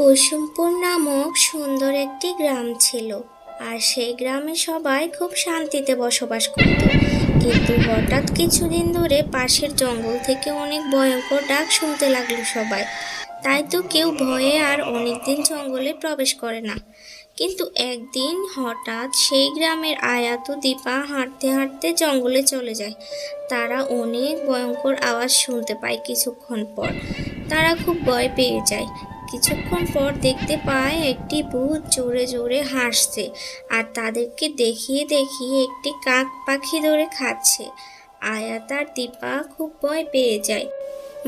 কুসুমপুর নামক সুন্দর একটি গ্রাম ছিল, আর সেই গ্রামে সবাই খুব শান্তিতে বসবাস করত। কিন্তু হঠাৎ কিছুদিন ধরে পাশের জঙ্গল থেকে অনেক ভয়ঙ্কর ডাক শুনতে লাগল সবাই। তাই তো কেউ ভয়ে আর অনেকদিন জঙ্গলে প্রবেশ করে না। কিন্তু একদিন হঠাৎ সেই গ্রামের আয়াত দীপা হাঁটতে হাঁটতে জঙ্গলে চলে যায়। তারা অনেক ভয়ঙ্কর আওয়াজ শুনতে পায় কিছুক্ষণ পর। তারা খুব ভয় পেয়ে যায়। কিছুক্ষণ পর দেখতে পায় একটি ভূত জোরে জোরে হাসছে আর তাদেরকে দেখিয়ে দেখিয়ে একটি কাক পাখি ধরে খাচ্ছে। আয়াত আর দীপা খুব ভয় পেয়ে যায়।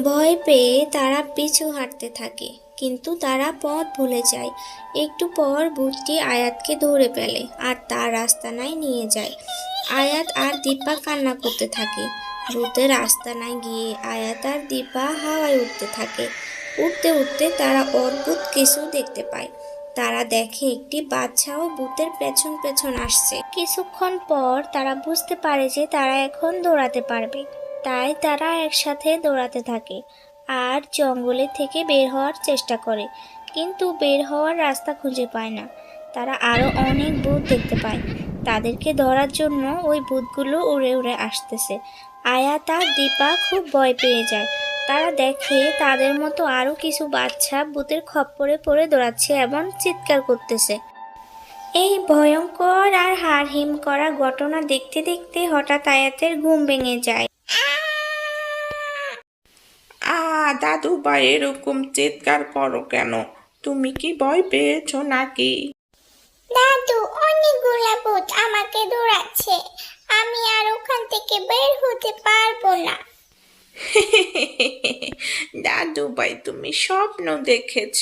ভয় পেয়ে তারা পিছু হাঁটতে থাকে, কিন্তু তারা পথ ভুলে যায়। একটু পর ভূতটি আয়াতকে ধরে ফেলে আর তার আস্তানায় নিয়ে যায়। আয়াত আর দীপা কান্না করতে থাকে। ভূতের আস্তানায় গিয়ে আয়াত আর দীপা হাওয়ায় উঠতে থাকে। উঠতে উঠতে তারা অদ্ভুত কিছু দেখতে পায়। তারা দেখে একটি বাচ্চাও ভূতের পেছন পেছন আসছে। কিছুক্ষণ পর তারা বুঝতে পারে যে তারা এখন দৌড়াতে পারবে। তাই তারা একসাথে দৌড়াতে থাকে আর জঙ্গলে থেকে বের হওয়ার চেষ্টা করে, কিন্তু বের হওয়ার রাস্তা খুঁজে পায় না। তারা আরও অনেক ভূত দেখতে পায়। তাদেরকে ধরার জন্য ওই ভূতগুলো উড়ে উড়ে আসতেছে। আয়াত আর দীপা খুব ভয় পেয়ে যায়। তারা দেখে তাদের মতো আরও কিছু বাচ্চা ভূতের খপ্পরে পড়ে দৌড়াচ্ছে এবং চিৎকার করতেছে। এই ভয়ঙ্কর আর হাড়হিম করা ঘটনা দেখতে দেখতে হঠাৎ আয়াতের ঘুম ভেঙে যায়। আ দাদু ভাই এরকম চিৎকার করো কেন? তুমি কি ভয় পেয়েছ নাকি? দাদু অনেকগুলা ভূত আমাকে দৌড়াচ্ছে। আমি আর ওখান থেকে বের হতে পারব না। দাদু ভাই তুমি স্বপ্ন দেখেছ।